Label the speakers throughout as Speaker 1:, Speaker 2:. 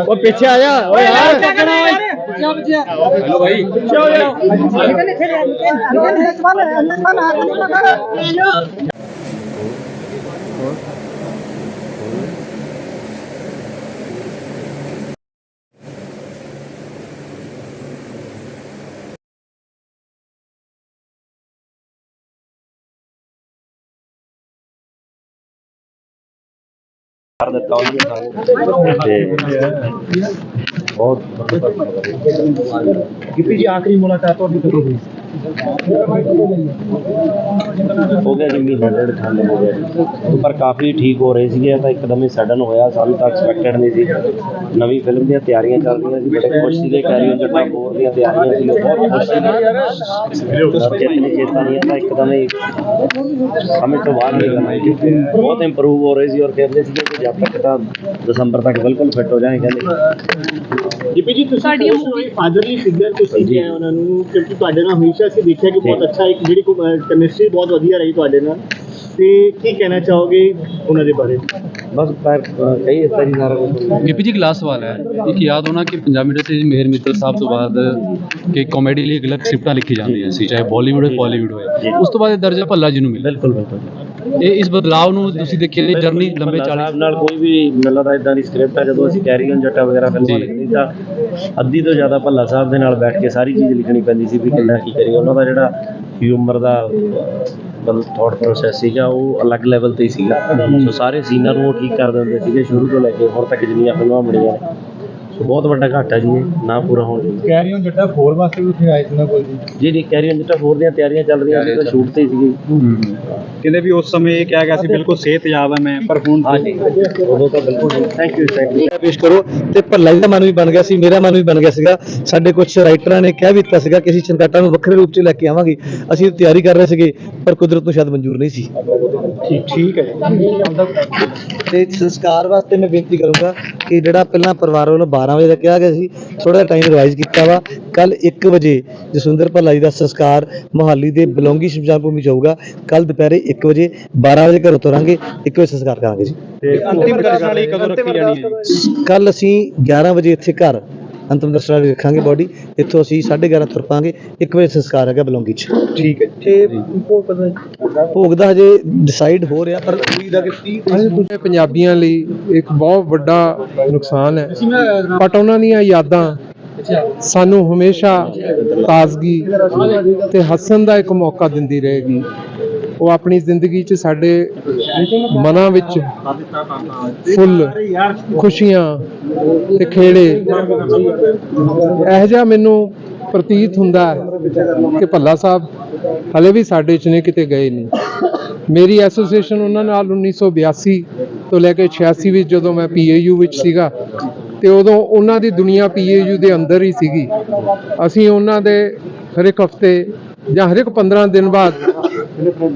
Speaker 1: ਉਹ ਪਿੱਛੇ ਆ ਜਾ ਓਏ ਯਾਰ
Speaker 2: ਕਰ ਦਿੱਤਾ ਉਹਨੇ ਤੇ ਬਹੁਤ
Speaker 1: ਗਿੱਪੀ ਜੀ ਆਖਰੀ ਮੁਲਾਕਾਤ ਤੁਹਾਡੀ ਕਦੋਂ ਹੋਈ?
Speaker 2: ਹੋ ਗਿਆ ਜੀ ਮਹੀਨਾ ਡੇਢ ਖਾਨੇ ਹੋ ਗਿਆ ਜੀ। ਪਰ ਕਾਫੀ ਠੀਕ ਹੋ ਰਹੇ ਸੀਗੇ ਤਾਂ ਇੱਕਦਮ ਹੀ ਸਡਨ ਹੋਇਆ ਸਾਨੂੰ ਤਾਂ ਐਕਸਪੈਕਟਡ ਨਹੀਂ ਸੀ। ਨਵੀਂ ਫਿਲਮ ਦੀਆਂ ਤਿਆਰੀਆਂ ਚੱਲ ਰਹੀਆਂ ਸੀ ਬੜੇ ਖੁਸ਼ ਸੀਗੇ ਕੈਰੀਓ ਜੱਟਾ ਬੋਰ ਦੀਆਂ ਤਿਆਰੀਆਂ ਸੀ ਬਹੁਤ ਖੁਸ਼ ਸੀਗੇ। ਜਿੱਤਨੀ ਚੇਤਾ ਨਹੀਂ ਤਾਂ ਇੱਕਦਮ ਹੀ ਸਮੇਂ ਤੋਂ ਬਾਹਰ ਨਹੀਂ ਕਰਨਾ ਸੀ ਬਹੁਤ ਇੰਪਰੂਵ ਹੋ ਰਹੇ ਸੀ ਔਰ ਕਹਿੰਦੇ ਸੀਗੇ ਕਿ ਜਦ ਤੱਕ ਤਾਂ ਦਸੰਬਰ ਤੱਕ ਬਿਲਕੁਲ ਫਿੱਟ ਹੋ ਜਾਏ ਕਹਿੰਦੇ।
Speaker 1: ਗਿੱਪੀ ਜੀ ਤੁਸੀਂ ਕੋਈ ਫਾਦਰਲੀ ਫਿਗਰ ਤੁਸੀਂ। ਕਿਹਾ ਉਹਨਾਂ ਨੂੰ ਕਿਉਂਕਿ ਤੁਹਾਡੇ ਨਾਲ ਹਮੇਸ਼ਾ ਅਸੀਂ ਦੇਖਿਆ ਕਿ ਬਹੁਤ। ਅੱਛਾ ਇੱਕ ਜਿਹੜੀ ਕੈਮਿਸਟਰੀ ਬਹੁਤ ਵਧੀਆ ਰਹੀ ਤੁਹਾਡੇ ਨਾਲ। ਤੇ ਕੀ ਕਹਿਣਾ ਚਾਹੋਗੇ ਉਹਨਾਂ ਦੇ ਬਾਰੇ?
Speaker 2: ਬਸ ਪਰ ਕਈ ਇਸ ਤਰ੍ਹਾਂ ਸਾਰਾ ਕੁਝ
Speaker 3: ਗਿੱਪੀ ਜੀ ਇੱਕ ਲਾਸਟ ਸਵਾਲ ਹੈ। ਇੱਕ ਯਾਦ ਹੋਣਾ ਕਿ ਪੰਜਾਬੀ ਇੰਡਸਟਰੀ 'ਚ ਮੇਹਰ ਮਿੱਤਲ ਸਾਹਿਬ ਤੋਂ ਬਾਅਦ ਕਿ ਕਾਮੇਡੀ ਲਈ ਅਲੱਗ ਸਕ੍ਰਿਪਟਾਂ ਲਿਖੀ ਜਾਂਦੀਆਂ ਸੀ ਚਾਹੇ ਬਾਲੀਵੁੱਡ ਹੋਵੇ ਬਾਲੀਵੁੱਡ। ਹੋਵੇ ਉਸ ਤੋਂ ਬਾਅਦ ਇਹ ਦਰਜਾ ਭੱਲਾ ਜੀ ਨੂੰ ਮਿਲਿਆ।
Speaker 2: ਬਿਲਕੁਲ ਬਿਲਕੁਲ।
Speaker 3: ਇਹ ਇਸ ਬਦਲਾਅ ਨੂੰ ਤੁਸੀਂ ਦੇਖਿਆ ਇਹ ਜਰਨੀ ਲੰਬੇ
Speaker 2: ਭੱਲਾ
Speaker 3: 40
Speaker 2: ਸਾਹਿਬ ਨਾਲ ਕੋਈ ਵੀ ਮਿਲਦਾ ਦਾ ਇਦਾਂ ਦੀ ਸਕ੍ਰਿਪਟ ਹੈ ਜਦੋਂ ਅਸੀਂ ਕੈਰੀ ਔਨ ਜੱਟਾ ਵਗੈਰਾ ਫਿਲਮਾਂ। ਲਿਖਦੀ ਤਾਂ ਅੱਧੀ ਤੋਂ ਜ਼ਿਆਦਾ ਭੱਲਾ ਸਾਹਿਬ ਦੇ ਨਾਲ ਬੈਠ ਕੇ ਸਾਰੀ ਚੀਜ਼ ਲਿਖਣੀ ਪੈਂਦੀ ਸੀ ਵੀ ਕਿੰਨਾ ਕੀ ਕਰੀਏ। ਉਹਨਾਂ ਦਾ ਜਿਹੜਾ ਹਿਊਮਰ ਦਾ, ਮਤਲਬ ਥਾਟ ਪ੍ਰੋਸੈਸ ਸੀਗਾ, ਉਹ ਅਲੱਗ ਲੈਵਲ ਤੇ ਸੀਗਾ। ਸੋ ਸਾਰੇ ਸੀਨਰ ਨੂੰ ਉਹ ਠੀਕ ਕਰ ਦਿੰਦੇ ਸੀਗੇ, ਸ਼ੁਰੂ ਤੋਂ ਲੈ ਕੇ ਹੁਣ ਤੱਕ ਜਿੰਨੀਆਂ ਫਿਲਮਾਂ ਬਣੀਆਂ ਨੇ। ਬਹੁਤ ਵੱਡਾ ਘਾਟਾ ਜੀ ਇਹ ਨਾ ਪੂਰਾ ਹੋਣ ਦੀ
Speaker 1: ਕੈਰੀ ਔਨ ਜੱਟਾ 4 ਵਾਸਤੇ ਵੀ ਉੱਥੇ ਆਏ ਸੀ ਨਾ ਕੋਲ ਜੀ?
Speaker 2: ਜੀ ਜੀ ਕੈਰੀ ਔਨ ਜੱਟਾ 4 ਦੀਆਂ ਤਿਆਰੀਆਂ ਚੱਲ ਰਹੀਆਂ ਸੀ ਤਾਂ ਸ਼ੂਟ ਤੇ ਹੀ ਸੀਗੀ।
Speaker 1: ਕਹਿੰਦੇ ਵੀ ਉਸ ਸਮੇਂ ਇਹ ਕਿਹਾ ਗਿਆ ਸੀ ਬਿਲਕੁਲ ਸਿਹਤਯਾਬ ਹੈ ਮੈਂ ਪਰ ਹੁਣ
Speaker 2: ਹਾਂਜੀ ਉਦੋਂ ਤਾਂ ਬਿਲਕੁਲ ਥੈਂਕ ਯੂ ਥੈਂਕ ਯੂ
Speaker 4: ਪੇਸ਼ ਕਰੋ ਤੇ ਭੱਲਾ ਜੀ ਦਾ ਮਨ ਵੀ ਬਣ ਗਿਆ ਸੀ ਮੇਰਾ ਮਨ ਵੀ ਬਣ ਗਿਆ ਸੀਗਾ। ਸਾਡੇ ਕੁਝ ਰਾਈਟਰਾਂ ਨੇ ਕਹਿ ਵੀ ਦਿੱਤਾ ਸੀਗਾ ਕਿ ਅਸੀਂ ਚੰਗਾਟਾ ਨੂੰ ਵੱਖਰੇ ਰੂਪ 'ਚ ਲੈ ਕੇ ਆਵਾਂਗੇ। ਅਸੀਂ ਤਿਆਰੀ ਕਰ ਰਹੇ ਸੀਗੇ ਪਰ ਕੁਦਰਤ ਨੂੰ ਸ਼ਾਇਦ ਮਨਜ਼ੂਰ ਨਹੀਂ ਸੀ।
Speaker 1: ਠੀਕ ਠੀਕ ਹੈ
Speaker 4: ਤੇ ਸੰਸਕਾਰ ਵਾਸਤੇ ਮੈਂ ਬੇਨਤੀ ਕਰੂੰਗਾ ਕਿ ਜਿਹੜਾ ਪਹਿਲਾਂ ਪਰਿਵਾਰ ਵੱਲੋਂ 12 ਵਜੇ ਦਾ ਕਿਹਾ ਗਿਆ ਸੀ ਥੋੜਾ ਜਿਹਾ ਟਾਈਮ ਰਿਵਾਈਜ਼ ਕੀਤਾ ਵਾ। ਕੱਲ 1 ਵਜੇ ਜਸਵਿੰਦਰ ਭੱਲਾ ਜੀ ਦਾ ਸੰਸਕਾਰ ਮੋਹਾਲੀ ਦੇ ਬਲੌਂਗੀ ਸ਼ਮਸ਼ਾਨ ਭੂਮੀ 'ਚ ਹੋਊਗਾ। ਕੱਲ ਦੁਪਹਿਰੇ 1 ਵਜੇ 12 ਵਜੇ ਘਰੋਂ ਤੁਰਾਂਗੇ 1 ਵਜੇ ਸੰਸਕਾਰ ਕਰਾਂਗੇ ਜੀ।
Speaker 1: ਤੇ ਅੰਤਿਮ ਲਈ ਕਦੋਂ ਰੱਖੀ ਜਾਣੀ ਹੈ
Speaker 4: ਕੱਲ ਅਸੀਂ 11 ਵਜੇ ਇੱਥੇ ਘਰ ਅੰਤਮ ਦਰਸ਼ਨ ਵਾਲੀ ਰੱਖਾਂਗੇ ਬੋਡੀ ਇੱਥੋਂ ਅਸੀਂ 11:30 ਤੁਰ ਪਾਂਗੇ। 1 ਵਜੇ ਸੰਸਕਾਰ ਹੈਗਾ ਬਲੌਂਗੀ 'ਚ।
Speaker 1: ਠੀਕ ਹੈ
Speaker 4: ਤੇ ਭੋਗ ਦਾ ਹਜੇ ਡਿਸਾਈਡ ਹੋ ਰਿਹਾ ਪਰ ਉਮੀਦ ਆ ਕਿ 30
Speaker 5: ਇਹ ਪੰਜਾਬੀਆਂ ਲਈ ਇੱਕ ਬਹੁਤ ਵੱਡਾ ਨੁਕਸਾਨ ਹੈ। ਬਟ ਉਹਨਾਂ ਦੀਆਂ ਯਾਦਾਂ ਸਾਨੂੰ ਹਮੇਸ਼ਾ ਤਾਜ਼ਗੀ ਤੇ ਹੱਸਣ ਦਾ ਇੱਕ ਮੌਕਾ ਦਿੰਦੀ ਰਹੇਗੀ। ਉਹ ਆਪਣੀ ਜ਼ਿੰਦਗੀ 'ਚ ਸਾਡੇ ਮਨਾਂ ਵਿੱਚ ਫੁੱਲ, ਖੁਸ਼ੀਆਂ ਤੇ ਖੇੜੇ। ਇਹ ਜਿਹਾ ਮੈਨੂੰ ਪ੍ਰਤੀਤ ਹੁੰਦਾ ਹੈ ਕਿ ਭੱਲਾ ਸਾਹਿਬ ਹਲੇ ਵੀ ਸਾਡੇ 'ਚ ਨੇ, ਕਿਤੇ ਗਏ ਨਹੀਂ। ਮੇਰੀ ਐਸੋਸੀਏਸ਼ਨ ਉਹਨਾਂ ਨਾਲ 1982 ਤੋਂ ਲੈ ਕੇ 86 ਵਿੱਚ ਜਦੋਂ ਮੈਂ ਪੀਏਯੂ ਵਿੱਚ ਸੀਗਾ ਤੇ ਉਦੋਂ ਉਹਨਾਂ ਦੀ ਦੁਨੀਆ ਪੀਏਯੂ ਦੇ ਅੰਦਰ ਹੀ ਸੀਗੀ। ਅਸੀਂ ਉਹਨਾਂ ਦੇ ਹਰ ਇੱਕ ਹਫ਼ਤੇ ਜਾਂ ਹਰ ਇੱਕ 15 ਦਿਨ ਬਾਅਦ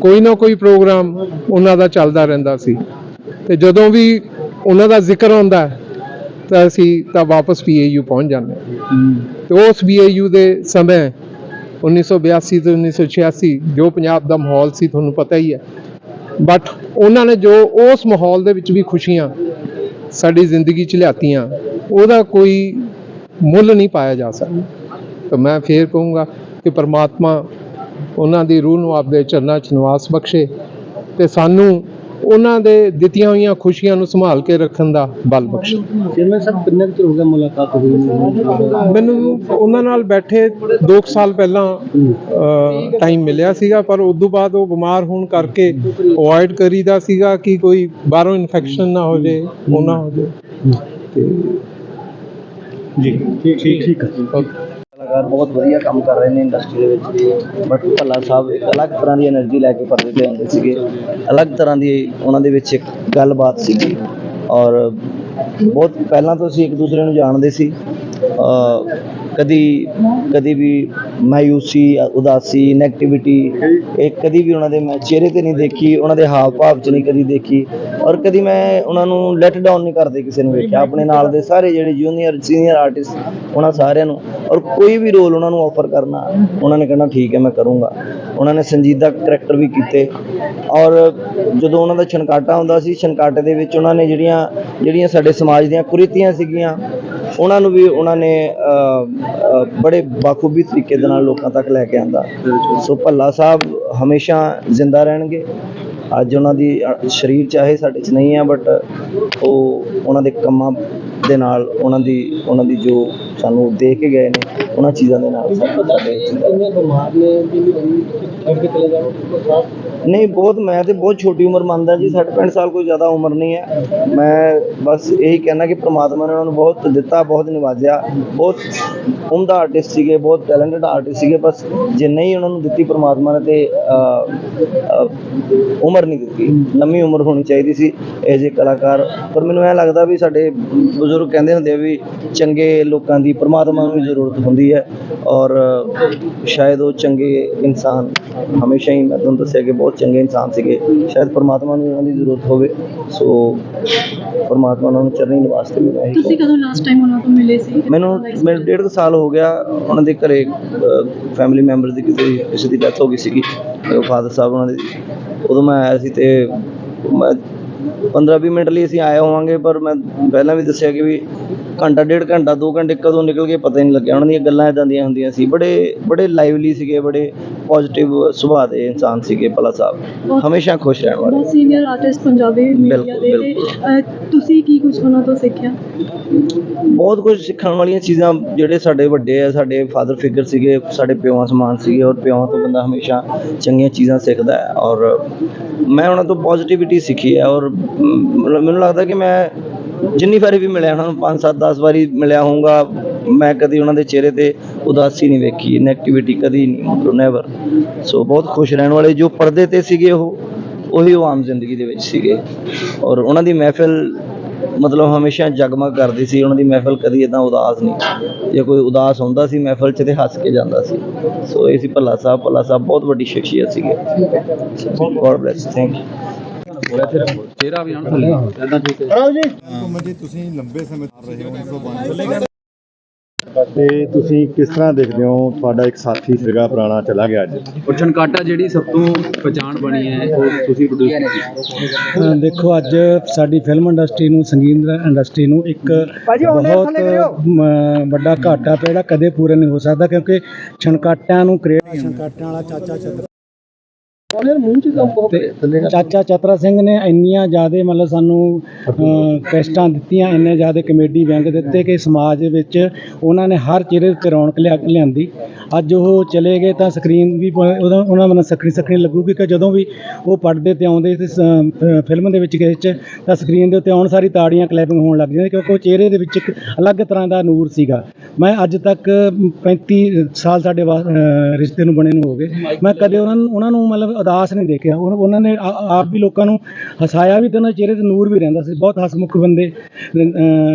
Speaker 5: ਕੋਈ ਨਾ ਕੋਈ ਪ੍ਰੋਗਰਾਮ ਉਹਨਾਂ ਦਾ ਚੱਲਦਾ ਰਹਿੰਦਾ ਸੀ। ਤੇ ਜਦੋਂ ਵੀ ਉਹਨਾਂ ਦਾ ਜ਼ਿਕਰ ਆਉਂਦਾ ਤਾਂ ਅਸੀਂ ਤਾਂ ਵਾਪਸ ਪੀਏਯੂ ਪਹੁੰਚ ਜਾਂਦੇ ਹਾਂ। ਤੇ ਉਸ ਪੀਏਯੂ ਦੇ ਸਮੇਂ 1982 ਤੋਂ 1986 ਜੋ ਪੰਜਾਬ ਦਾ ਮਾਹੌਲ ਸੀ, ਤੁਹਾਨੂੰ ਪਤਾ ਹੀ ਹੈ। ਬਟ ਉਹਨਾਂ ਨੇ ਜੋ ਉਸ ਮਾਹੌਲ ਦੇ ਵਿੱਚ ਵੀ ਖੁਸ਼ੀਆਂ ਸਾਡੀ ਜ਼ਿੰਦਗੀ 'ਚ ਲਿਆਤੀਆਂ, ਉਹਦਾ ਕੋਈ ਮੁੱਲ ਨਹੀਂ ਪਾਇਆ ਜਾ ਸਕਦਾ। ਤਾਂ ਮੈਂ ਫੇਰ ਕਹੂੰਗਾ ਕਿ ਪਰਮਾਤਮਾ ਉਹਨਾਂ ਦੀ ਰੂਹ ਨੂੰ ਆਪਦੇ ਚਰਨਾਂ 'ਚ ਨਿਵਾਸ ਬਖਸ਼ੇ ਤੇ ਸਾਨੂੰ ਉਹਨਾਂ ਦੇ ਦਿੱਤੀਆਂ ਹੋਈਆਂ ਖੁਸ਼ੀਆਂ ਨੂੰ ਸੰਭਾਲ ਕੇ ਰੱਖਣ ਦਾ ਬਲ ਬਖਸ਼ੇ।
Speaker 1: ਚੇਅਰਮੈਨ ਸਾਹਿਬ ਕਿੰਨੇ ਚਿਰ ਹੋ ਗਿਆ ਮੁਲਾਕਾਤ ਹੋਈ
Speaker 5: ਮੈਨੂੰ ਉਹਨਾਂ ਨਾਲ ਬੈਠੇ 2 ਸਾਲ ਪਹਿਲਾਂ ਟਾਈਮ ਮਿਲਿਆ ਸੀਗਾ ਪਰ ਉਸ ਤੋਂ ਬਾਅਦ ਉਹ ਬਿਮਾਰ ਹੋਣ ਕਰਕੇ ਅਵੋਇਡ ਕਰੀਦਾ ਸੀਗਾ ਕਿ ਕੋਈ ਬਾਹਰੋਂ ਇਨਫੈਕਸ਼ਨ ਨਾ ਹੋ ਜੇ ਉਹ ਨਾ ਹੋ ਜੇ। ਤੇ
Speaker 6: ਜੀ ਠੀਕ ਠੀਕ
Speaker 7: ਸਰਕਾਰ ਬਹੁਤ ਵਧੀਆ ਕੰਮ ਕਰ ਰਹੇ ਨੇ ਇੰਡਸਟਰੀ ਦੇ ਵਿੱਚ ਬਟ ਭੱਲਾ ਸਾਹਿਬ ਇੱਕ ਅਲੱਗ ਤਰ੍ਹਾਂ ਦੀ એનર્ਜੀ ਲੈ ਕੇ ਪਰਦੇ ਤੇ ਆਉਂਦੇ ਸੀਗੇ। ਅਲੱਗ ਤਰ੍ਹਾਂ ਦੀ ਉਹਨਾਂ ਦੇ ਵਿੱਚ ਇੱਕ ਗੱਲਬਾਤ ਸੀਗੀ। ਔਰ ਬਹੁਤ ਪਹਿਲਾਂ ਤੋਂ ਅਸੀਂ ਇੱਕ ਦੂਸਰੇ ਨੂੰ ਜਾਣਦੇ ਸੀ। ਕਦੀ ਕਦੀ ਵੀ ਮਾਯੂਸੀ, ਉਦਾਸੀ ਨੈਗੇਟਿਵਿਟੀ ਇਹ ਕਦੀ ਵੀ ਉਹਨਾਂ ਦੇ ਮੈਂ ਚਿਹਰੇ ਤੇ ਨਹੀਂ ਦੇਖੀ, ਉਹਨਾਂ ਦੇ ਹਾਵ ਭਾਵ 'ਚ ਨਹੀਂ ਕਦੀ ਦੇਖੀ ਔਰ ਕਦੀ ਮੈਂ ਉਹਨਾਂ ਨੂੰ ਲੈਟ ਡਾਊਨ ਨਹੀਂ ਕਰਦੇ ਕਿਸੇ ਨੂੰ ਵੇਖਿਆ। ਆਪਣੇ ਨਾਲ ਦੇ ਸਾਰੇ ਜਿਹੜੇ ਜੂਨੀਅਰ ਸੀਨੀਅਰ ਆਰਟਿਸਟ ਉਹਨਾਂ ਸਾਰਿਆਂ ਨੂੰ ਔਰ ਕੋਈ ਵੀ ਰੋਲ ਉਹਨਾਂ ਨੂੰ ਆਫਰ ਕਰਨਾ, ਉਹਨਾਂ ਨੇ ਕਹਿਣਾ, ਠੀਕ ਹੈ, ਮੈਂ ਕਰੂੰਗਾ। ਉਹਨਾਂ ਨੇ ਸੰਜੀਦਾ ਕਰੈਕਟਰ ਵੀ ਕੀਤੇ ਔਰ ਜਦੋਂ ਉਹਨਾਂ ਦਾ ਛਨਕਾਟਾ ਹੁੰਦਾ ਸੀ ਛਨਕਾਟੇ ਦੇ ਵਿੱਚ ਉਹਨਾਂ ਨੇ ਜਿਹੜੀਆਂ ਜਿਹੜੀਆਂ ਸਾਡੇ ਸਮਾਜ ਦੀਆਂ ਕੁਰੀਤੀਆਂ ਸੀਗੀਆਂ ਉਹਨਾਂ ਨੂੰ ਵੀ ਉਹਨਾਂ ਨੇ ਬੜੇ ਬਾਖੂਬੀ ਤਰੀਕੇ ਦੇ ਨਾਲ ਲੋਕਾਂ ਤੱਕ ਲੈ ਕੇ ਆਂਦਾ। ਸੋ ਭੱਲਾ ਸਾਹਿਬ ਹਮੇਸ਼ਾ ਜ਼ਿੰਦਾ ਰਹਿਣਗੇ। ਅੱਜ ਉਹਨਾਂ ਦੀ ਸਰੀਰ ਚਾਹੇ ਸਾਡੇ 'ਚ ਨਹੀਂ ਹੈ ਬਟ ਉਹ ਉਹਨਾਂ ਦੇ ਕੰਮਾਂ ਦੇ ਨਾਲ, ਉਹਨਾਂ ਦੀ ਉਹਨਾਂ ਦੀ ਜੋ ਸਾਨੂੰ ਦੇ ਕੇ ਗਏ ਨੇ, ਉਹਨਾਂ ਚੀਜ਼ਾਂ ਦੇ ਨਾਲ ਸਾਡੇ
Speaker 6: ਬਿਮਾਰ ਨੇ ਛੱਡ ਕੇ ਚਲੇ ਜਾਓ?
Speaker 7: ਨਹੀਂ, ਬਹੁਤ, ਮੈਂ ਤੇ ਬਹੁਤ ਛੋਟੀ ਉਮਰ ਮੰਨਦਾ ਜੀ 60 65 ਸਾਲ ਕੋਈ ਜ਼ਿਆਦਾ ਉਮਰ ਨਹੀਂ ਹੈ। ਮੈਂ ਬਸ ਇਹੀ ਕਹਿਣਾ ਕਿ ਪ੍ਰਮਾਤਮਾ ਨੇ ਉਹਨਾਂ ਨੂੰ ਬਹੁਤ ਦਿੱਤਾ, ਬਹੁਤ ਨਿਵਾਜਿਆ। ਬਹੁਤ ਉਮਦਾ ਆਰਟਿਸਟ ਸੀਗੇ, ਬਹੁਤ ਟੈਲੈਂਟਡ ਆਰਟਿਸਟ ਸੀਗੇ, ਬਸ ਜੇ ਨਹੀਂ ਉਹਨਾਂ ਨੂੰ ਦਿੱਤੀ ਪ੍ਰਮਾਤਮਾ ਨੇ ਤੇ ਉਮਰ ਨਹੀਂ ਦਿੱਤੀ। ਲੰਮੀ ਉਮਰ ਹੋਣੀ ਚਾਹੀਦੀ ਸੀ ਐਜ਼ ਜੇ ਕਲਾਕਾਰ। ਪਰ ਮੈਨੂੰ ਇਹ ਲੱਗਦਾ ਵੀ ਸਾਡੇ ਬਜ਼ੁਰਗ ਕਹਿੰਦੇ ਹੁੰਦੇ ਆ ਵੀ ਚੰਗੇ ਲੋਕਾਂ ਦੀ ਪ੍ਰਮਾਤਮਾ ਨੂੰ ਵੀ ਜ਼ਰੂਰਤ ਹੁੰਦੀ ਹੈ। ਔਰ ਸ਼ਾਇਦ ਉਹ ਚੰਗੇ ਇਨਸਾਨ ਹਮੇਸ਼ਾ ਹੀ, ਮੈਂ ਤੁਹਾਨੂੰ ਦੱਸਿਆ ਕਿ ਬਹੁਤ ਚੰਗੇ ਇਨਸਾਨ ਸੀਗੇ। ਸ਼ਾਇਦ ਪ੍ਰਮਾਤਮਾ ਨੂੰ ਉਹਨਾਂ ਦੀ ਜ਼ਰੂਰਤ ਹੋਵੇ ਸੋ ਪ੍ਰਮਾਤਮਾ ਉਹਨਾਂ ਨੂੰ ਚਰਨੀ ਨਿਵਾਸ ਤੇ ਮੈਂ ਇਹੀ
Speaker 8: ਤੁਸੀਂ ਕਦੋਂ ਲਾਸਟ ਟਾਈਮ ਉਹਨਾਂ ਤੋਂ ਮਿਲੇ ਸੀ?
Speaker 7: ਮੈਨੂੰ ਮੈਨੂੰ ਡੇਢ ਕੁ ਸਾਲ ਹੋ ਗਿਆ ਉਹਨਾਂ ਦੇ ਘਰੇ ਫੈਮਿਲੀ ਮੈਂਬਰਸ ਦੀ ਕਿਸੇ ਕਿਸੇ ਦੀ ਡੈਥ ਹੋ ਗਈ ਸੀਗੀ। ਫਾਦਰ ਸਾਹਿਬ ਉਹਨਾਂ ਦੇ ਉਦੋਂ ਮੈਂ ਆਇਆ ਸੀ ਤੇ ਮੈਂ 15-20 ਮਿੰਟ ਲਈ ਅਸੀਂ ਆਏ ਹੋਵਾਂਗੇ ਪਰ ਮੈਂ ਪਹਿਲਾਂ ਵੀ ਦੱਸਿਆ ਕਿ ਵੀ ਘੰਟਾ ਡੇਢ ਘੰਟਾ 2 ਘੰਟੇ ਕਦੋਂ ਨਿਕਲ ਗਏ ਪਤਾ ਹੀ ਨਹੀਂ ਲੱਗਿਆ। ਉਹਨਾਂ ਦੀਆਂ ਗੱਲਾਂ ਇਦਾਂ ਦੀਆਂ ਹੁੰਦੀਆਂ ਸੀ। ਬੜੇ ਬੜੇ ਲਾਈਵਲੀ ਸੀਗੇ ਬੜੇ ਪੋਜ਼ਿਟਿਵ ਸੁਭਾਅ ਦੇ ਇਨਸਾਨ ਸੀਗੇ ਭਲਾ ਸਾਹਿਬ। ਹਮੇਸ਼ਾ ਖੁਸ਼ ਰਹਿਣ ਵਾਲੇ।
Speaker 8: ਸੀਨੀਅਰ ਆਰਟਿਸਟ ਪੰਜਾਬੀ ਮੀਡੀਆ ਦੇ ਤੁਸੀਂ ਕੀ ਕੁਝ ਉਹਨਾਂ ਤੋਂ ਸਿੱਖਿਆ?
Speaker 7: ਬਹੁਤ ਕੁਝ ਸਿੱਖਣ ਵਾਲੀਆਂ ਚੀਜ਼ਾਂ ਜਿਹੜੇ ਸਾਡੇ ਵੱਡੇ ਆ ਸਾਡੇ ਫਾਦਰ ਫਿਗਰ ਸੀਗੇ ਸਾਡੇ ਪਿਓਾਂ ਸਮਾਨ ਸੀਗੇ ਔਰ ਪਿਓਾਂ ਤੋਂ ਬੰਦਾ ਹਮੇਸ਼ਾ ਚੰਗੀਆਂ ਚੀਜ਼ਾਂ ਸਿੱਖਦਾ ਹੈ। ਔਰ ਮੈਂ ਉਹਨਾਂ ਤੋਂ ਪੋਜ਼ਿਟਿਵਿਟੀ ਸਿੱਖੀ ਹੈ ਔਰ ਮੈਨੂੰ ਲੱਗਦਾ ਕਿ ਮੈਂ ਜਿੰਨੀ ਵਾਰੀ ਵੀ ਮਿਲਿਆ ਉਹਨਾਂ ਨੂੰ 5 7 10 ਵਾਰੀ ਮਿਲਿਆ ਹੋਊਗਾ ਮੈਂ ਕਦੀ ਉਹਨਾਂ ਦੇ ਚਿਹਰੇ ਤੇ ਉਦਾਸੀ ਨਹੀਂ ਵੇਖੀ ਨੈਗੇਟਿਵਿਟੀ ਕਦੀ ਨਹੀਂ ਨੈਵਰ ਸੋ ਬਹੁਤ ਖੁਸ਼ ਰਹਿਣ ਵਾਲੇ ਜੋ ਪਰਦੇ ਤੇ ਸੀਗੇ ਉਹ ਉਹੀ ਉਹ ਆਮ ਜ਼ਿੰਦਗੀ ਦੇ ਵਿੱਚ ਸੀਗੇ। ਔਰ ਉਹਨਾਂ ਦੀ ਮਹਿਫਿਲ ਮਤਲਬ ਹਮੇਸ਼ਾ ਜਗਮਗ ਕਰਦੀ ਸੀ ਉਹਨਾਂ ਦੀ ਮਹਿਫਿਲ ਕਦੀ ਇਦਾਂ ਉਦਾਸ ਨਹੀਂ। ਜੇ ਕੋਈ ਉਦਾਸ ਹੁੰਦਾ ਸੀ ਮਹਿਫਿਲ 'ਚ ਤੇ ਹੱਸ ਕੇ ਜਾਂਦਾ ਸੀ। ਸੋ ਇਹ ਸੀ ਭੱਲਾ ਸਾਹਿਬ ਭੱਲਾ ਸਾਹਿਬ ਬਹੁਤ ਵੱਡੀ ਸ਼ਖਸੀਅਤ ਸੀਗੇ। ਗੋਡ ਬlesਸ ਥੈਂਕ ਯੂ
Speaker 9: ਚਿਹਰਾ ਵੀ ਅਣਖ ਲਿਆ ਇਦਾਂ ਠੀਕ ਹੈ
Speaker 10: ਜੀ। ਤੁਸੀਂ ਲੰਬੇ ਸਮੇਂ ਤੋਂ ਰਹੇ ਹੋ 1992
Speaker 6: ਤੇ ਤੁਸੀਂ ਕਿਸ ਤਰ੍ਹਾਂ ਦੇਖਦੇ ਹੋ? ਤੁਹਾਡਾ ਇੱਕ ਸਾਥੀ ਸੀਗਾ ਪੁਰਾਣਾ ਚਲਾ ਗਿਆ ਅੱਜ।
Speaker 9: ਔਰ ਛਣਕਾਟਾ ਜਿਹੜੀ ਸਭ ਤੋਂ ਪਛਾਣ ਬਣੀ ਹੈ ਉਹ ਤੁਸੀਂ ਪ੍ਰੋਡਿਊਸ
Speaker 11: ਦੇਖੋ ਅੱਜ ਸਾਡੀ ਫਿਲਮ ਇੰਡਸਟਰੀ ਨੂੰ ਸੰਗੀਤ ਇੰਡਸਟਰੀ ਨੂੰ ਇੱਕ ਬਹੁਤ ਵੱਡਾ ਘਾਟਾ ਪਿਆ ਜਿਹੜਾ ਕਦੇ ਪੂਰਾ ਨਹੀਂ ਹੋ ਸਕਦਾ ਕਿਉਂਕਿ ਛਣਕਾਟਿਆਂ ਨੂੰ ਕ੍ਰੀਏਟ ਛਣਕਾਟਿਆਂ ਵਾਲਾ ਚਾਚਾ ਚਾਚਾ ਚਤਰਾ ਸਿੰਘ ਨੇ ਇੰਨੀਆਂ ਜ਼ਿਆਦਾ ਮਤਲਬ ਸਾਨੂੰ ਅ, ਕੈਸਟਾਂ ਦਿੱਤੀਆਂ ਇੰਨੇ ਜ਼ਿਆਦਾ ਕਮੇਡੀ ਵਿਅੰਗ ਦਿੱਤੇ ਕਿ ਸਮਾਜ ਵਿੱਚ ਉਹਨਾਂ ਨੇ ਹਰ ਚਿਹਰੇ ਉੱਤੇ ਰੌਣਕ ਲਿਆ ਲਿਆਂਦੀ। ਅੱਜ ਉਹ ਚਲੇ ਗਏ ਤਾਂ ਸਕਰੀਨ ਵੀ ਪ- ਉਹਦਾ ਉਹਨਾਂ ਮਨ ਸਕਰੀ ਸਕਰੀ ਲੱਗੂਗੀ ਕਿ ਜਦੋਂ ਵੀ ਉਹ ਪਰਦੇ ਤੇ ਆਉਂਦੇ ਤੇ ਸ- ਅ, ਫਿਲਮ ਦੇ ਵਿੱਚ ਕਿਸੇ 'ਚ ਤਾਂ ਸਕਰੀਨ ਦੇ ਉੱਤੇ ਆਉਣ ਸਾਰੀ ਤਾੜੀਆਂ ਕਲੈਪਿੰਗ ਹੋਣ ਲੱਗ ਜਾਂਦੀਆਂ ਕਿਉਂਕਿ ਉਹ ਚਿਹਰੇ ਦੇ ਵਿੱਚ ਇੱਕ ਅਲੱਗ ਤਰ੍ਹਾਂ ਦਾ ਨੂਰ ਸੀਗਾ। ਮੈਂ ਅੱਜ ਤੱਕ 35 ਸਾਲ ਸਾਡੇ ਵਾ- ਅ, ਰਿਸ਼ਤੇ ਨੂੰ ਬਣੇ ਨੂੰ ਹੋ ਗਏ। ਮੈਂ ਕਦੇ ਉਹਨਾਂ ਨੂੰ ਉਹਨਾਂ ਨੂੰ ਮਤਲਬ ਉਦਾਸ ਨਹੀਂ ਦੇਖਿਆ। ਉਹਨਾਂ ਉਹਨਾਂ ਨੇ ਆ- ਆਪ ਵੀ ਲੋਕਾਂ ਨੂੰ ਹਸਾਇਆ ਵੀ ਤੇ ਉਹਨਾਂ ਦੇ ਚਿਹਰੇ ਤੇ ਨੂਰ ਵੀ ਰਹਿੰਦਾ ਸੀ। ਬਹੁਤ ਹਸਮੁਖ ਬੰਦੇ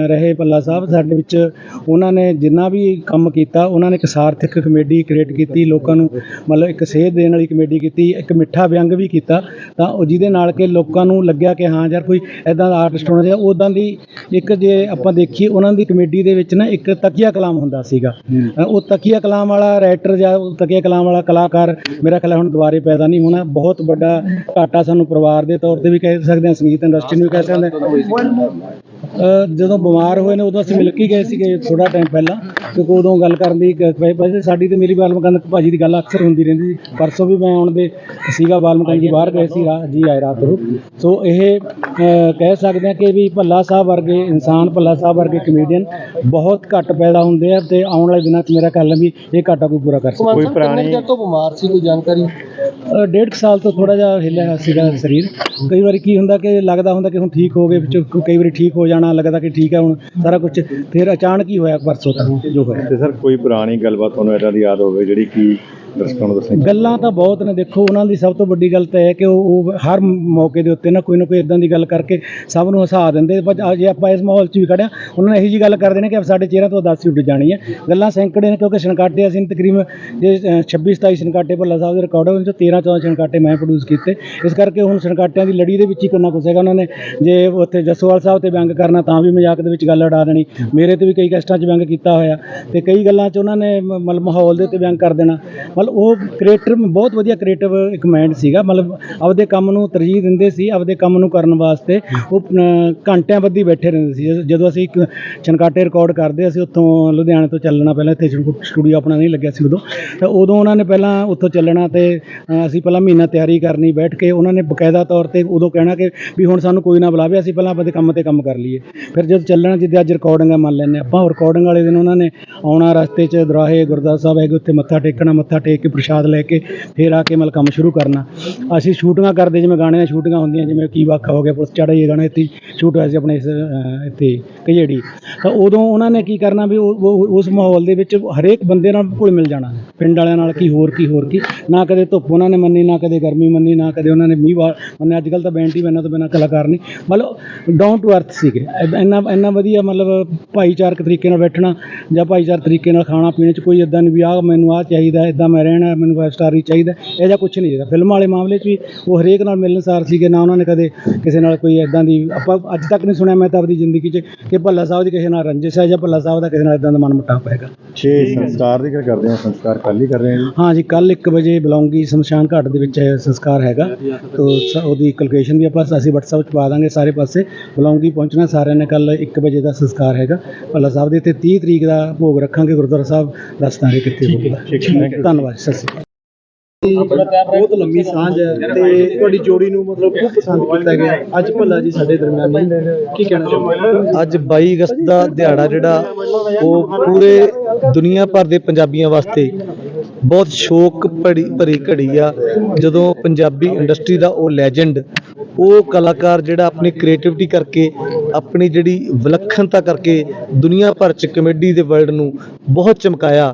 Speaker 11: ਰਹੇ ਪੱਲਾ ਸਾਹਿਬ ਸਾਡੇ ਵਿੱਚ। ਉਹਨਾਂ ਨੇ ਜਿੰਨਾ ਵੀ ਕੰਮ ਕੀਤਾ ਉਹਨਾਂ ਨੇ ਇੱਕ ਸਾਰਥਿਕ ਕਮੇਡੀ ਕ੍ਰੀਏਟ ਕੀਤੀ ਲੋਕਾਂ ਨੂੰ ਮਤਲਬ ਇੱਕ ਸੇਧ ਦੇਣ ਵਾਲੀ ਕਮੇਡੀ ਕੀਤੀ ਇੱਕ ਮਿੱਠਾ ਵਿਅੰਗ ਵੀ ਕੀਤਾ। ਤਾਂ ਉਹ ਜਿਹਦੇ ਨਾਲ ਕਿ ਲੋਕਾਂ ਨੂੰ ਲੱਗਿਆ ਕਿ ਹਾਂ ਯਾਰ ਕੋਈ ਐਦਾਂ ਦਾ ਆਰਟਿਸਟ ਹੋਣਾ ਚਾਹੀਦਾ ਉਦਾਂ ਦੀ ਇੱਕ ਜੇ ਆਪਾਂ ਦੇਖੀਏ ਉਹਨਾਂ ਦੀ ਕਮੇਡੀ ਦੇ ਵਿੱਚ ਨਾ ਇੱਕ ਤਕੀਆ ਕਲਾਮ ਹੁੰਦਾ ਸੀਗਾ। ਅ, ਉਹ ਤਕੀਆ ਕਲਾਮ ਵਾਲਾ ਰਾਈਟਰ ਜਾਂ ਉਹ ਤਕੀਆ ਕਲਾਮ ਵਾਲਾ ਕਲਾਕਾਰ ਮੇਰਾ ਖਿਆਲ ਹੈ ਹੁਣ ਦੁਬਾਰੇ ਪੈਦਾ ਨਹੀਂ ਹੋਣਾ। ਬਹੁਤ ਵੱਡਾ ਘਾਟਾ ਸਾਨੂੰ ਪਰਿਵਾਰ ਦੇ ਤੌਰ ਤੇ ਵੀ ਕਹਿ ਸਕਦੇ ਹਾਂ, ਸੰਗੀਤ ਇੰਡਸਟਰੀ ਨੂੰ ਵੀ ਕਹਿ ਸਕਦੇ ਹਾਂ। ਜਦੋਂ ਬਿਮਾਰ ਹੋਏ ਨੇ, ਉਦੋਂ ਅਸੀਂ ਮਿਲ ਕੇ ਗਏ ਸੀਗੇ ਥੋੜਾ ਟਾਈਮ ਪਹਿਲਾਂ, ਕਿਉਂਕਿ ਉਦੋਂ ਗੱਲ ਕਰਨ ਦੀ ਵੈਸੇ ਸਾਡੀ ਤੇ ਮੇਰੀ ਬਾਲਮਕੰਦ ਭਾਜੀ ਦੀ ਗੱਲ ਅਕਸਰ ਹੁੰਦੀ ਰਹਿੰਦੀ ਸੀ। ਪਰਸੋਂ ਵੀ ਮੈਂ ਆਉਣ ਦੇ ਸੀਗਾ, ਬਾਲਮਕੰਦ ਜੀ ਬਾਹਰ ਗਏ ਸੀ ਜੀ ਆਏ ਰਾਤ ਨੂੰ। ਸੋ ਇਹ ਕਹਿ ਸਕਦੇ ਹਾਂ ਕਿ ਵੀ ਭੱਲਾ ਸਾਹਿਬ ਵਰਗੇ ਇਨਸਾਨ, ਭੱਲਾ ਸਾਹਿਬ ਵਰਗੇ ਕਮੇਡੀਅਨ ਬਹੁਤ ਘੱਟ ਪੈਦਾ ਹੁੰਦੇ ਆ ਤੇ ਆਉਣ ਵਾਲੇ ਦਿਨਾਂ 'ਚ ਮੇਰਾ ਖਿਆਲ ਵੀ ਇਹ ਘਾਟਾ ਕੋਈ ਪੂਰਾ ਕਰ ਸਕਦਾ।
Speaker 6: ਕੋਈ ਪੁਰਾਣੀ
Speaker 11: ਤੋਂ ਬਿਮਾਰ ਸੀ, ਕੋਈ ਜਾਣਕਾਰੀ? ਡੇਢ ਕੁ ਸਾਲ ਤੋਂ ਥੋੜਾ ਜਿਹਾ ਹਿੱਲਿਆ ਹੋਇਆ ਸੀਗਾ ਸਰੀਰ। ਕਈ ਵਾਰੀ ਕੀ ਹੁੰਦਾ ਕਿ ਲੱਗਦਾ ਹੁੰਦਾ ਕਿ ਹੁਣ ਠੀਕ ਹੋ ਗਏ, ਵਿੱਚ ਕਈ ਵਾਰੀ ਠੀਕ ਹੋ ਜਾਣਾ, ਲੱਗਦਾ ਕਿ ਠੀਕ ਹੈ ਹੁਣ ਸਾਰਾ ਕੁਝ ਫਿਰ ਅਚਾਨਕ ਹੀ ਹੋਇਆ ਪਰਸੋਂ ਤੱਕ ਜੋ ਹੋਇਆ।
Speaker 10: ਤੇ ਸਰ ਕੋਈ ਪੁਰਾਣੀ ਗੱਲਬਾਤ ਤੁਹਾਨੂੰ ਇਦਾਂ ਦੀ ਯਾਦ ਹੋਵੇ ਜਿਹੜੀ ਕਿ ਦਰਸ਼ਕਾਂ ਨੂੰ ਦੱਸਣੀ
Speaker 11: ਗੱਲਾਂ ਤਾਂ ਬਹੁਤ ਨੇ ਦੇਖੋ ਉਹਨਾਂ ਦੀ ਸਭ ਤੋਂ ਵੱਡੀ ਗੱਲ ਤਾਂ ਇਹ ਹੈ ਕਿ ਉਹ ਹਰ ਮੌਕੇ ਦੇ ਉੱਤੇ ਨਾ ਕੋਈ ਨਾ ਕੋਈ ਇਦਾਂ ਦੀ ਗੱਲ ਕਰਕੇ ਸਭ ਨੂੰ ਹਸਾ ਦਿੰਦੇ। ਪਰ ਜੇ ਆਪਾਂ ਇਸ ਮਾਹੌਲ 'ਚ ਵੀ ਖੜਿਆ ਉਹਨਾਂ ਨੇ ਇਹੀ ਜੀ ਗੱਲ ਕਰ ਦੇਣੀ ਕਿ ਸਾਡੇ ਚਿਹਰਿਆਂ ਤੋਂ ਉਦਾਸੀ ਉੱਡ ਜਾਣੀ ਹੈ। ਗੱਲਾਂ ਸੈਂਕੜੇ ਨੇ ਕਿਉਂਕਿ ਛਣਕਾਟੇ ਅਸੀਂ ਤਕਰੀਬਨ ਜੇ ਅ, 26 27 ਛਣਕਾਟੇ ਭੱਲਾ ਸਾਹਿਬ ਦੇ ਰਿਕਾਰਡ ਉਹਨਾਂ 'ਚੋਂ 13 14 ਛਣਕਾਟੇ ਮੈਂ ਪ੍ਰੋਡਿਊਸ ਕੀਤੇ। ਇਸ ਕਰਕੇ ਹੁਣ ਛਣਕਾਟਿਆਂ ਦੀ ਲੜੀ ਦੇ ਵਿੱਚ ਹੀ ਕਿੰਨਾ ਕੁਛ ਹੈਗਾ ਉਹਨਾਂ ਨੇ। ਜੇ ਉੱਥੇ ਜਸਵਾਲ ਸਾਹਿਬ ਤੇ ਵਿਅੰਗ ਕਰਨਾ ਤਾਂ ਵੀ ਮਜ਼ਾਕ ਦੇ ਵਿੱਚ ਗੱਲ ਉਡਾ ਦੇਣੀ। ਮੇਰੇ ਤੇ ਵੀ ਕਈ ਕੈਸਟਾਂ 'ਚ ਵਿਅੰਗ ਕੀਤਾ ਹੋਇਆ। ਤੇ ਕਈ ਗੱਲਾਂ 'ਚ ਉਹਨਾਂ ਨੇ ਮ- ਮਤਲਬ ਮਾਹੌਲ ਦੇ ਉੱਤੇ ਵਿਅੰਗ ਕਰ ਦੇਣਾ। ਮਤਲਬ ਉਹ ਕ੍ਰੀਏਟਰ ਬਹੁਤ ਵਧੀਆ ਕ੍ਰੀਏਟਿਵ ਇੱਕ ਮਾਈਂਡ ਸੀਗਾ। ਮਤਲਬ ਆਪਦੇ ਕੰਮ ਨੂੰ ਤਰਜੀਹ ਦਿੰਦੇ ਸੀ, ਆਪਦੇ ਕੰਮ ਨੂੰ ਕਰਨ ਵਾਸਤੇ। ਉਹ ਘੰਟਿਆਂ ਬੱਧੀ ਬੈਠੇ ਰਹਿੰਦੇ ਸੀ। ਜਦ- ਜਦੋਂ ਅਸੀਂ ਇੱਕ ਛਣਕਾਟੇ ਰਿਕਾਰਡ ਕਰਦੇ, ਅਸੀਂ ਉੱਥੋਂ ਲੁਧਿਆਣੇ ਤੋਂ ਚੱਲਣਾ ਪਹਿਲਾਂ, ਇੱਥੇ ਸਟੂਡੀਓ ਆਪਣਾ ਨਹੀਂ ਲੱਗਿਆ ਸੀ ਉਦੋਂ। ਤਾਂ ਉਦੋਂ ਉਹਨਾਂ ਨੇ ਪਹਿਲਾਂ ਉੱਥੋਂ ਚੱਲਣਾ ਤੇ ਅਸੀਂ ਪਹਿਲਾਂ ਮਹੀਨਾ ਤਿਆਰੀ ਕਰਨੀ, ਬੈਠ ਕੇ ਉਹਨਾਂ ਨੇ ਬਕਾਇਦਾ ਤੌਰ ਤੇ ਉਦੋਂ ਕਹਿਣਾ ਕਿ ਵੀ ਹੁਣ ਸਾਨੂੰ ਕੋਈ ਨਾ ਬੁਲਾਵੇ, ਅਸੀਂ ਪਹਿਲਾਂ ਆਪਦੇ ਕੰਮ ਤੇ ਕੰਮ ਕਰ ਲਈਏ। ਫਿਰ ਜਦੋਂ ਚੱਲਣਾ, ਜਿੱਦਾਂ ਅੱਜ ਰਿਕਾਰਡਿੰਗ ਮੰਨ ਲੈਂਦੇ ਆਪਾਂ ਰਿਕਾਰਡਿੰਗ ਵਾਲੇ ਦਿਨ ਉਹਨਾਂ ਨੇ ਆਉਣਾ ਰਸਤੇ 'ਚ, ਦਰਾਹੇ, ਗੁਰਦੁਆਰਾ ਸਾਹਿਬ ਹੈਗੇ, ਉੱਥੇ ਮੱਥਾ ਟੇਕਣਾ, ਮੱਥਾ ਟੇਕ ਕੇ ਪ੍ਰਸ਼ਾਦ ਲੈ ਕੇ ਫਿਰ ਆ ਕੇ ਮਤਲਬ ਕੰਮ ਸ਼ੁਰੂ ਕਰਨਾ। ਅਸੀਂ ਸ਼ੂਟਿੰਗਾਂ ਕਰਦੇ ਜਿਵੇਂ ਗਾਣੇ ਦੀਆਂ ਸ਼ੂਟਿੰਗਾਂ ਹੁੰਦੀਆਂ ਜਿਵੇਂ ਕੀ ਵਾਕਾ ਹੋ ਗਿਆ ਪੁਲਿਸ ਚੜਾ ਇਹ ਗਾਣਾ ਇੱਥੇ ਸ਼ੂਟ ਹੋਇਆ ਸੀ ਆਪਣੇ ਇਸ ਅ, ਇੱਥੇ ਕਜੇੜੀ ਤਾਂ ਉਦੋਂ ਉਹਨਾਂ ਨੇ ਕੀ ਕਰਨਾ ਵੀ ਉਹ- ਉਹ- ਉਸ ਮਾਹੌਲ ਦੇ ਵਿੱਚ ਹਰੇਕ ਬੰਦੇ ਨਾਲ ਘੁਲ ਮਿਲ ਜਾਣਾ ਪਿੰਡ ਵਾਲਿਆਂ ਨਾਲ ਕੀ ਹੋਰ ਕੀ ਹੋਰ ਕੀ। ਨਾ ਕਦੇ ਧੁੱਪ ਉਹਨਾਂ ਨੇ ਮੰਨੀ ਨਾ ਕਦੇ ਗਰਮੀ ਮੰਨੀ ਨਾ ਕਦੇ ਉਹਨਾਂ ਨੇ ਮੀਂਹ ਵਾ ਮੰਨਿਆ ਅੱਜ ਕੱਲ ਤਾਂ ਬੈਂਟੀ ਬੈਨਾਂ ਤੋਂ ਬਿਨਾਂ ਕਲਾਕਾਰ ਨਹੀਂ। ਮਤਲਬ ਡਾਊਨ ਟੂ ਅਰਥ ਸੀਗੇ। ਇੱਦਾਂ- ਇੰਨਾ ਇੰਨਾ ਵਧੀਆ ਮਤਲਬ ਭਾਈਚਾਰਕ ਤਰੀਕੇ ਨਾਲ ਬੈਠਣਾ ਜਾਂ ਭਾਈਚਾਰਕ ਤਰੀਕੇ ਨਾਲ ਖਾਣਾ ਪੀਣੇ ਚ ਕੋਈ ਇਦਾਂ ਨਹੀਂ ਵੀ ਆਹ ਮੈਨੂੰ ਆਹ ਚਾਹੀਦਾ ਇਦਾਂ ਮੈਂ ਰਹਿਣਾ ਮੈਨੂੰ ਫਾਈਵ ਸਟਾਰ ਹੀ ਚਾਹੀਦਾ ਇਹ ਜਿਹਾ ਕੁਝ ਨਹੀਂ ਹੈਗਾ ਫਿਲਮ ਵਾਲੇ ਮਾਮਲੇ 'ਚ ਵੀ ਉਹ ਹਰੇਕ ਨਾਲ ਮਿਲਣਸਾਰ ਸੀਗੇ ਨਾ ਉਹਨਾਂ ਨੇ ਕਦੇ ਕਿਸੇ ਨਾਲ ਕੋਈ ਇਦਾਂ ਦੀ ਆਪਾਂ ਅੱਜ ਤੱਕ ਨਹੀਂ ਸੁਣਿਆ ਮੈਂ ਤਾਂ ਆਪਣੀ ਜ਼ਿੰਦਗੀ 'ਚ ਕਿ ਭੱਲਾ ਸਾਹਿਬ ਦੀ ਕਿਸੇ ਨਾਲ ਰੰਜਿਸ਼ ਹੈ ਜਾਂ ਭੱਲਾ ਸਾਹਿਬ ਦਾ ਕਿਸੇ ਨਾਲ ਇਦਾਂ ਦਾ ਮਨ ਮੁਟਾਵ ਹੈਗਾ।
Speaker 10: 6 ਸੰਸਕਾਰ ਦੀ ਗੱਲ ਕਰਦੇ ਹਾਂ ਸੰਸਕਾਰ ਕੱਲ ਹੀ ਕਰ ਰਹੇ ਹਾਂ
Speaker 11: ਹਾਂ ਜੀ ਕੱਲ 1 ਵਜੇ ਬਲੌਂਗੀ ਸ਼ਮਸ਼ਾਨ ਘਾਟ ਦੇ ਵਿੱਚ ਸੰਸਕਾਰ ਹੈਗਾ। ਤੋ ਉਹਦੀ ਕੈਲਕੂਲੇਸ਼ਨ ਵੀ ਆਪਾਂ ਅਸੀਂ WhatsApp 'ਚ ਪਾ ਦਾਂਗੇ ਸਾਰੇ ਪਾਸੇ। ਬਲੌਂਗੀ ਪਹੁੰਚਣਾ ਸਾਰਿਆਂ ਨੇ ਕੱਲ 1 ਵਜੇ ਦਾ ਸੰਸਕਾਰ ਹੈਗਾ। ਭੱਲਾ ਸਾਹਿਬ ਦੇ ਤੇ 30 ਤਰੀਕ ਦਾ ਭੋਗ ਰੱਖਾਂਗੇ ਗੁਰਦੁਆਰਾ ਸਾਹਿਬ ਦੱਸ ਦਾਂਗੇ ਕਿੱਥੇ ਹੋਊਗਾ। ਧੰਨਵਾਦ। ਸਤਿ ਸ਼੍ਰੀ ਅਕਾਲ।
Speaker 4: ਬਹੁਤ ਲੰਮੀ ਸਾਂਝ ਹੈ ਤੇ ਤੁਹਾਡੀ ਜੋੜੀ ਨੂੰ ਮਤਲਬ ਖੂਬ ਪਸੰਦ ਕੀਤਾ ਗਿਆ। ਅੱਜ ਭੱਲਾ ਜੀ ਸਾਡੇ ਦਰਮਿਆਨ ਨਹੀਂ ਕੀ ਕਹਿਣਾ ਚਾਹੁੰਦੇ ਅੱਜ 22 ਅਗਸਤ ਦਾ ਦਿਹਾੜਾ ਜਿਹੜਾ ਉਹ ਪੂਰੇ ਦੁਨੀਆ ਭਰ ਦੇ ਪੰਜਾਬੀਆਂ ਵਾਸਤੇ ਬਹੁਤ ਸ਼ੋਕ ਭਰੀ ਭਰੀ ਘੜੀ ਆ। ਜਦੋਂ ਪੰਜਾਬੀ ਇੰਡਸਟਰੀ ਦਾ ਉਹ ਲੈਜੈਂਡ ਉਹ ਕਲਾਕਾਰ ਜਿਹੜਾ ਆਪਣੀ ਕ੍ਰੀਏਟੀਵਿਟੀ ਕਰਕੇ ਆਪਣੀ ਜਿਹੜੀ ਵਿਲੱਖਣਤਾ ਕਰਕੇ ਦੁਨੀਆ ਭਰ ਚ ਕਮੇਡੀ ਦੇ ਵਰਲਡ ਨੂੰ ਬਹੁਤ ਚਮਕਾਇਆ।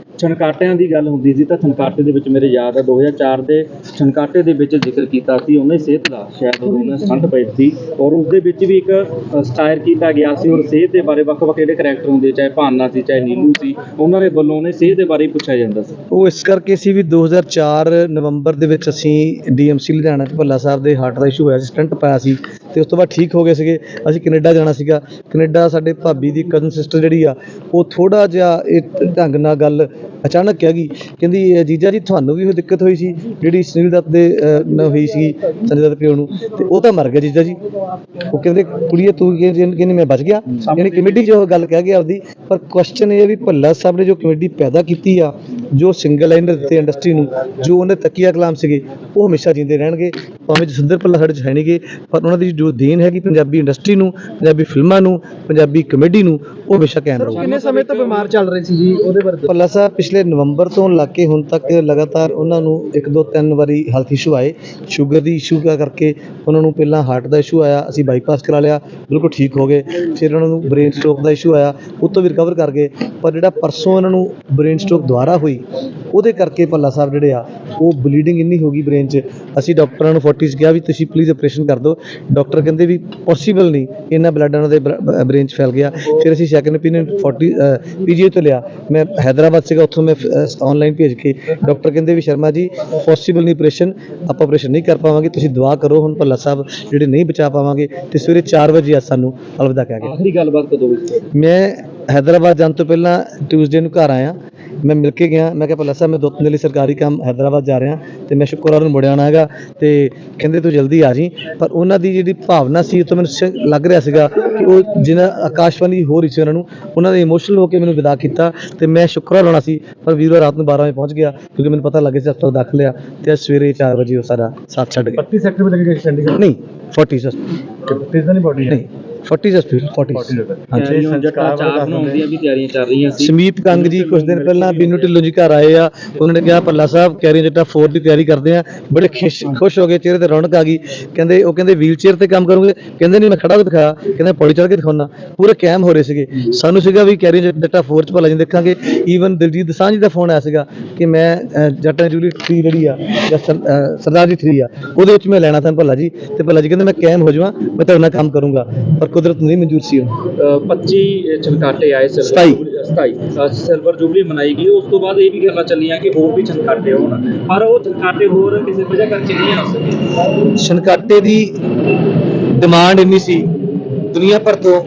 Speaker 2: ਛਣਕਾਟਿਆਂ ਦੀ ਗੱਲ ਹੁੰਦੀ ਸੀ ਤਾਂ ਛਣਕਾਟੇ ਦੇ ਵਿੱਚ ਮੇਰੇ ਯਾਦ ਹੈ 2004 ਦੇ ਛਣਕਾਟੇ ਦੇ ਵਿੱਚ ਜ਼ਿਕਰ ਕੀਤਾ ਸੀ, ਉਹਨੇ ਸਿਹਤ ਦਾ ਸ਼ਾਇਦ ਉਹਨੇ ਸਟੰਟ ਪਈ ਸੀ ਔਰ ਉਸ ਦੇ ਵਿੱਚ ਵੀ ਇੱਕ ਸਟਾਇਰ ਕੀਤਾ ਗਿਆ ਸੀ ਔਰ ਸਿਹਤ ਦੇ ਬਾਰੇ ਵੱਖ-ਵੱਖ ਜਿਹੜੇ ਕਰੈਕਟਰ ਹੁੰਦੇ ਚਾਹੇ ਭਾਨਾ ਸੀ, ਚਾਹੇ ਨੀਲੂ ਸੀ, ਉਹਨਾਂ ਦੇ ਵੱਲੋਂ ਉਹਨੇ ਸਿਹਤ ਦੇ ਬਾਰੇ ਪੁੱਛਿਆ ਜਾਂਦਾ ਸੀ।
Speaker 4: ਉਹ ਇਸ ਕਰਕੇ ਸੀ ਵੀ 2004 ਨਵੰਬਰ ਦੇ ਵਿੱਚ ਅਸੀਂ ਡੀਐਮਸੀ ਲੁਧਿਆਣਾ ਚ ਭੱਲਾ ਸਾਹਿਬ ਦੇ ਹਾਰਟ ਦਾ ਇਸ਼ੂ ਹੋਇਆ ਸੀ, ਸਟੰਟ ਪਾਇਆ ਸੀ। ਤੇ ਉਸ ਤੋਂ ਬਾਅਦ ਠੀਕ ਹੋ ਗਏ ਸੀਗੇ। ਅਸੀਂ ਕੈਨੇਡਾ ਜਾਣਾ ਸੀਗਾ। ਕੈਨੇਡਾ ਸਾਡੇ ਭਾਬੀ ਦੀ ਕਜ਼ਨ ਸਿਸਟਰ ਜਿਹੜੀ ਆ, ਉਹ ਥੋੜਾ ਜਿਹਾ ਇਹ ਢੰਗ ਨਾਲ ਗੱਲ ਅਚਾਨਕ ਕਹਿ ਗਈ। ਕਹਿੰਦੀ ਜੀਜਾ ਜੀ, ਤੁਹਾਨੂੰ ਵੀ ਉਹ ਦਿੱਕਤ ਹੋਈ ਸੀ, ਜਿਹੜੀ ਸੁਨੀਲ ਦੱਤ ਦੇ ਨਾਲ ਹੋਈ ਸੀ ਸੰਜੇ ਦੱਤ ਪਿਓ ਨੂੰ। ਤੇ ਉਹ ਤਾਂ ਮਰ ਗਿਆ ਜੀਜਾ ਜੀ। ਉਹ ਕਹਿੰਦੇ, ਕੁੜੀਏ, ਤੂੰ ਕਹਿੰਦੀ ਮੈਂ ਬਚ ਗਿਆ। ਯਾਨੀ ਕਮੇਡੀ 'ਚ ਉਹ ਗੱਲ ਕਹਿ ਗਿਆ ਆਪਦੀ। ਪਰ ਕੁਐਸਚਨ ਇਹ ਹੈ ਵੀ ਭੱਲਾ ਸਾਹਿਬ ਨੇ ਜੋ ਕਮੇਡੀ ਪੈਦਾ ਕੀਤੀ ਆ, ਜੋ ਸਿੰਗਲ ਲਾਈਨਰ ਦਿੱਤੇ ਇੰਡਸਟਰੀ ਨੂੰ, ਜੋ ਉਹਨੇ ਤਕੀਆ ਕਲਾਮ ਸੀਗੇ, ਉਹ ਹਮੇਸ਼ਾ ਜਿੰਦੇ ਰਹਿਣਗੇ। ਭਾਵੇਂ ਜਸਿੰਦਰ ਭੱਲਾ ਸਾਡੇ 'ਚ ਹੈ ਨਹੀਂਗੇ ਪਰ ਉਹਨਾਂ ਦੀ ਜੋ ਦੇਣ ਹੈਗੀ ਪੰਜਾਬੀ ਇੰਡਸਟਰੀ ਨੂੰ ਪੰਜਾਬੀ ਫਿਲਮਾਂ ਨੂੰ ਪੰਜਾਬੀ ਕਮੇਡੀ ਨੂੰ ਉਹ ਹਮੇਸ਼ਾ ਕਾਇਮ ਰਹੂਗਾ।
Speaker 11: ਕਿੰਨੇ ਸਮੇਂ ਤੋਂ ਬਿਮਾਰ ਚੱਲ ਰਹੇ ਸੀ ਜੀ ਉਹਦੇ ਬਾਰੇ
Speaker 4: ਭੱਲਾ ਸਾਹਿਬ ਪਿਛਲੇ ਨਵੰਬਰ ਤੋਂ ਲੱਗ ਕੇ ਹੁਣ ਤੱਕ ਲਗਾਤਾਰ ਉਹਨਾਂ ਨੂੰ ਇੱਕ ਦੋ ਤਿੰਨ ਵਾਰੀ ਹੈਲਥ ਇਸ਼ੂ ਆਏ। ਸ਼ੂਗਰ ਦੀ ਇਸ਼ੂ ਕਰਕੇ ਉਹਨਾਂ ਨੂੰ ਪਹਿਲਾਂ ਹਾਰਟ ਦਾ ਇਸ਼ੂ ਆਇਆ ਅਸੀਂ ਬਾਈਪਾਸ ਕਰਾ ਲਿਆ ਬਿਲਕੁਲ ਠੀਕ ਹੋ ਗਏ। ਫਿਰ ਉਹਨਾਂ ਨੂੰ ਬ੍ਰੇਨ ਸਟ੍ਰੋਕ ਦਾ ਇਸ਼ੂ ਆਇਆ ਉਹ ਤੋਂ ਵੀ ਰਿਕਵਰ ਕਰ ਗਏ। ਪਰ ਜਿਹੜਾ ਪਰਸੋਂ ਉਹਨਾਂ ਨੂੰ ਬ੍ਰੇਨ ਸਟ੍ਰੋਕ ਦੁਬਾਰਾ ਹੋਈ ਉਹਦੇ ਕਰਕੇ ਭੱਲਾ ਸਾਹਿਬ ਜਿਹੜੇ ਆ ਉਹ ਬਲੀਡਿੰਗ ਇੰਨੀ ਹੋ ਗਈ ਬ੍ਰੇਨ 'ਚ। ਅਸੀਂ ਡਾਕਟਰਾਂ ਨੂੰ 40 'ਚ ਕਿਹਾ ਵੀ ਤੁਸੀਂ ਪਲੀਜ਼ ਆਪਰੇਸ਼ਨ ਕਰ ਦਿਓ। ਡਾਕਟਰ ਕਹਿੰਦੇ ਵੀ ਪੋਸੀਬਲ ਨਹੀਂ ਇੰਨਾ ਬਲੱਡ ਉਹਨਾਂ ਦੇ ਬ੍ਰੇਨ 'ਚ ਫੈਲ ਗਿਆ। ਫਿਰ ਅਸੀਂ ਸੈਕੰਡ opinion 40 ਪੀਜੀਆਈ ਤੋਂ ਲਿਆ। ਮੈਂ ਹੈਦਰਾਬਾਦ ਸੀਗਾ ਉੱਥੋਂ ਮੈਂ ਆਨਲਾਈਨ ਭੇਜ ਕੇ ਡਾਕਟਰ ਕਹਿੰਦੇ ਵੀ ਸ਼ਰਮਾ ਜੀ ਪੋਸੀਬਲ ਨਹੀਂ ਆਪਰੇਸ਼ਨ ਆਪਾਂ ਆਪਰੇਸ਼ਨ ਨਹੀਂ ਕਰ ਪਾਵਾਂਗੇ ਤੁਸੀਂ ਦੁਆ ਕਰੋ ਹੁਣ ਭੱਲਾ ਸਾਹਿਬ ਜਿਹੜੇ ਨਹੀਂ ਬਚਾ ਪਾਵਾਂਗੇ ਤੇ ਸਵੇਰੇ 4 ਵਜੇ ਆ ਸਾਨੂੰ ਅਲਵਿਦਾ ਕਹਿ ਗਏ
Speaker 2: ਆਖਰੀ ਗੱਲਬਾਤ ਕਦੋਂ ਹੋਈ?
Speaker 4: ਮੈਂ ਹੈਦਰਾਬਾਦ ਜਾਣ ਤੋਂ ਪਹਿਲਾਂ ਟਿਊਜ਼ਡੇ ਨੂੰ ਘਰ ਆਇਆ। ਮੈਂ ਮਿਲ ਕੇ ਗਿਆ। ਮੈਂ ਕਿਹਾ ਭੱਲਾ ਸਾਹਿਬ ਮੈਂ ਦੋ ਤਿੰਨ ਦਿਨ ਲਈ ਸਰਕਾਰੀ ਕੰਮ ਹੈਦਰਾਬਾਦ ਜਾ ਰਿਹਾ ਤੇ ਮੈਂ ਸ਼ੁੱਕਰਵਾਰ ਨੂੰ ਮੁੜਿਆ ਆਉਣਾ ਹੈਗਾ ਤੇ ਕਹਿੰਦੇ ਤੂੰ ਜਲਦੀ ਆ ਜੀ ਪਰ ਉਹਨਾਂ ਦੀ ਜਿਹੜੀ ਭਾਵਨਾ ਸੀ ਉਹ ਤੋਂ ਮੈਨੂੰ ਸ- ਲੱਗ ਰਿਹਾ ਸੀਗਾ ਕਿ ਉਹ ਜਿਹਨਾਂ ਆਕਾਸ਼ਵਾਣੀ ਦੀ ਹੋ ਰਹੀ ਸੀ ਉਹਨਾਂ ਨੂੰ ਉਹਨਾਂ ਨੇ ਇਮੋਸ਼ਨਲ ਹੋ ਕੇ ਮੈਨੂੰ ਵਿਦਾ ਕੀਤਾ ਤੇ ਮੈਂ ਸ਼ੁੱਕਰਵਾਰ ਆਉਣਾ ਸੀ। ਪਰ ਵੀਰਵਾਰ ਰਾਤ ਨੂੰ 12 ਵਜੇ ਪਹੁੰਚ ਗਿਆ ਕਿਉਂਕਿ ਮੈਨੂੰ ਪਤਾ ਲੱਗ ਸੀ ਹਸਪਤਾਲ ਦਾਖਲ ਆ ਤੇ ਅੱਜ ਸਵੇਰੇ 4 ਵਜੇ ਉਹ ਸਾਡਾ ਸਾਥ ਛੱਡ ਗਿਆ।
Speaker 11: 32 ਸੈਕਟਰ ਵਿੱਚ ਲੱਗੇ ਚੰਡੀਗੜ੍ਹ?
Speaker 4: ਨਹੀਂ 40 ਜਸਟ
Speaker 11: ਕਿਸ ਦਾ ਨਹੀਂ ਬੋਡੀ
Speaker 4: ਨਹੀਂ। 40 ਜਸਟ 40 ਹਾਂਜੀ।
Speaker 1: ਜੱਟਾ ਚਾਰ ਬਣਾਉਣ ਦੀਆਂ
Speaker 3: ਵੀ ਤਿਆਰੀਆਂ ਚੱਲ ਰਹੀਆਂ
Speaker 4: ਸਮੀਪ ਕੰਗ ਜੀ ਕੁਝ ਦਿਨ ਪਹਿਲਾਂ ਬੀਨੂ ਢਿੱਲੋਂ ਜੀ ਘਰ ਆਏ ਆ। ਉਹਨਾਂ ਨੇ ਕਿਹਾ ਪੱਲਾ ਸਾਹਿਬ ਕੈਰੀ ਜੱਟਾ 4 ਦੀ ਤਿਆਰੀ ਕਰਦੇ ਆ। ਬੜੇ ਖੁਸ਼ ਖੁਸ਼ ਹੋ ਗਏ ਚਿਹਰੇ ਤੇ ਰੌਣਕ ਆ ਗਈ। ਕਹਿੰਦੇ ਉਹ ਕਹਿੰਦੇ ਵੀਲ ਚੇਅਰ ਤੇ ਕੰਮ ਕਰੋਗੇ? ਕਹਿੰਦੇ ਨਹੀਂ ਮੈਂ ਖੜਾ ਹੋ ਕੇ ਦਿਖਾਇਆ ਕਹਿੰਦੇ ਪੌੜੀ ਚੜ੍ਹ ਕੇ ਦਿਖਾਉਣਾ ਪੂਰੇ ਕੈਮ ਹੋ ਰਹੇ ਸੀਗੇ। ਸਾਨੂੰ ਸੀਗਾ ਵੀ ਕੈਰੀ ਜੱਟਾ 4 ਚ ਭਲਾ ਜੀ ਦੇਖਾਂਗੇ। ਈਵਨ ਦਿਲਜੀਤ ਦਸਾਂਝ ਦਾ ਫੋਨ ਆਇਆ ਸੀਗਾ ਕਿ ਮੈਂ ਜੱਟਾਂ ਜੂਲੀ 3 ਜਿਹੜੀ ਆ ਜਾਂ ਸਰਦਾਰ ਜੀ 3 ਆ। ਉਹਦੇ ਵਿੱਚ ਮੈਂ ਲੈਣਾ ਤਾਂ ਭੱਲਾ ਜੀ। ਤੇ ਭੱਲਾ ਜੀ ਕਹਿੰਦੇ ਮੈਂ ਕੈਮ ਹੋ ਜਾਵਾਂ ਮੈਂ ਤੁਹਾਡੇ ਨਾਲ ਕੰਮ ਕਰੂੰਗਾ। ਪਰ ਕੁਦਰਤ ਨਹੀਂ ਮਨਜ਼ੂਰ ਸੀ ਉਹ।
Speaker 3: 25 ਚਨਕਾਟੇ ਆਏ
Speaker 4: ਸਤਾਈ।
Speaker 3: 27 ਸਿਲਵਰ ਜੁਬਲੀ ਮਨਾਈ ਗਈ। ਉਸ ਤੋਂ ਬਾਅਦ ਇਹ ਵੀ ਗੱਲਾਂ ਚੱਲੀਆਂ ਕਿ ਹੋਰ ਵੀ ਚਨਕਾਟੇ ਹੋਣ। ਪਰ ਉਹ ਚਨਕਾਟੇ ਹੋਰ ਕਿਸੇ ਵਜ੍ਹਾ ਕਰਕੇ ਨਹੀਂ ਆ ਸਕੇ।
Speaker 4: ਛਨਕਾਟੇ ਦੀ ਡਿਮਾਂਡ ਇੰਨੀ ਸੀ ਦੁਨੀਆ ਭਰ ਤੋਂ।